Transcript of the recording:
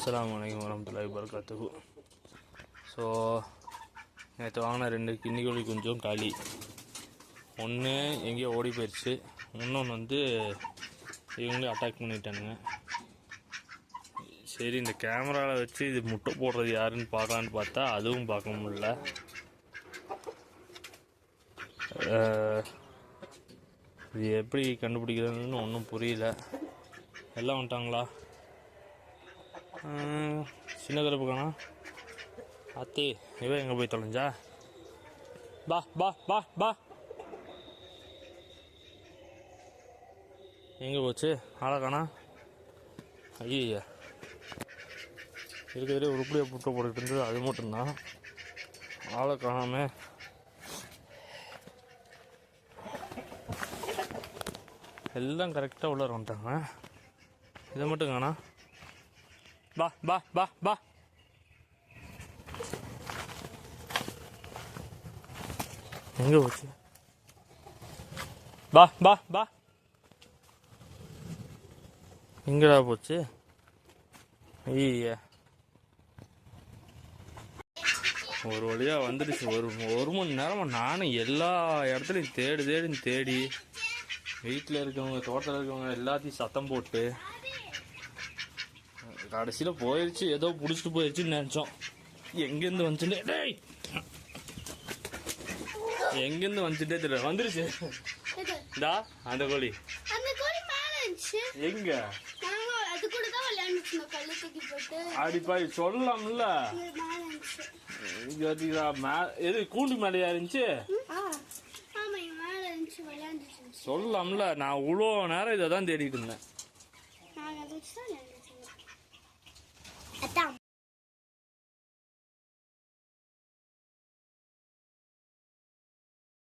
அஸ்லாம் வலைக்கம் வரமத்துல்லாஹி வரகாத்துகு ஸோ நேற்று வாங்கின ரெண்டு கிண்ணிக்கோழி கொஞ்சம் காலி ஒன்று எங்கேயோ ஓடி போயிடுச்சு இன்னொன்று வந்து இவங்களே அட்டாக் பண்ணிட்டானுங்க. சரி இந்த கேமராவில் வச்சு இது முட்டை போடுறது யாருன்னு பார்க்கலான்னு பார்த்தா அதுவும் பார்க்க முடில இது எப்படி கண்டுபிடிக்கிறதுன்னு ஒன்றும் புரியல. எல்லாம் வந்துட்டாங்களா? சின்ன கருப்பு காணா. அத்தி இவன் எங்கே போய் தொலைஞ்சா? பா பா பா பா. எங்கே போச்சு? ஆளை காணா? ஐயா இருக்கிறதே உருப்படியாக புட்டை போட்டுக்கிட்டு இருந்தது அது மட்டும்தான். ஆளை காணாம. எல்லாம் கரெக்டாக உள்ள வந்துட்டாங்க. இதை மட்டும் காணா. பா பா பா பா எங்க போச்சு பா பா பா எங்கடா போச்சு ஐயா ஒரு வழியா வந்துடுச்சு ஒரு ஒரு மணி நேரமா நானும் எல்லா இடத்துலையும் தேடி தேடி தேடி. வீட்டில் இருக்கவங்க தோட்டத்தில் இருக்கவங்க எல்லாத்தையும் சத்தம் போட்டு. கடைசியில் போயிடுச்சு ஏதோ பிடிச்சிட்டு போயிடுச்சுன்னு நினச்சோம். எங்கேருந்து வந்துச்சுன்னு டேய்! எங்கேருந்து வந்துச்சுட்டே தெரியல. வந்துருச்சு. இந்தா அந்த கோழி. எங்க? அடிப்பாய் சொல்லலாம்ல. எது கூண்டு மேலையா இருந்துச்சு? சொல்லலாம்ல நான் இவ்வளோ நேரம் இதை தான் தேடிட்டு இருந்தேன். Adão.